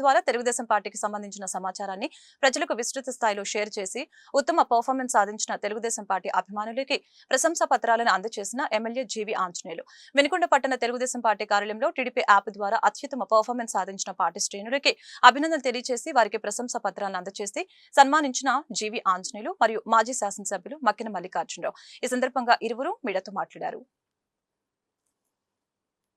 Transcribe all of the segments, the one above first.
ద్వారా తెలుగుదేశం పార్టీకి సంబంధించిన సమాచారాన్ని ప్రజలకు విస్తృత స్థాయిలో షేర్ చేసి ఉత్తమ పర్ఫార్మెన్స్ సాధించిన తెలుగుదేశం పార్టీ అభిమానులకి ప్రశంసా పత్రాలను అందజేసిన ఎమ్మెల్యే జీవి ఆంజనేయులు. వెనుకొండ పట్టణ తెలుగుదేశం పార్టీ కార్యాలయంలో టీడీపీ యాప్ ద్వారా అత్యుత్తమ పర్ఫార్మెన్స్ సాధించిన పార్టీ శ్రేణులకి అభినందనలు తెలియజేసి వారికి ప్రశంసా పత్రాలను అందజేసి సన్మానించిన జీవి ఆంజనేయులు మరియు మాజీ శాసనసభ్యులు మక్కిన మల్లికార్జునరావు. ఈ సందర్భంగా ఇరువురు మీడియాతో మాట్లాడారు.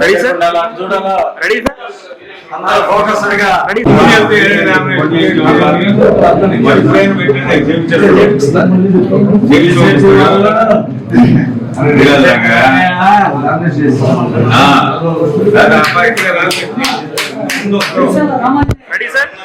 Ready sir ready sir ready అబ్బాయికి రామాజీ. Ready sir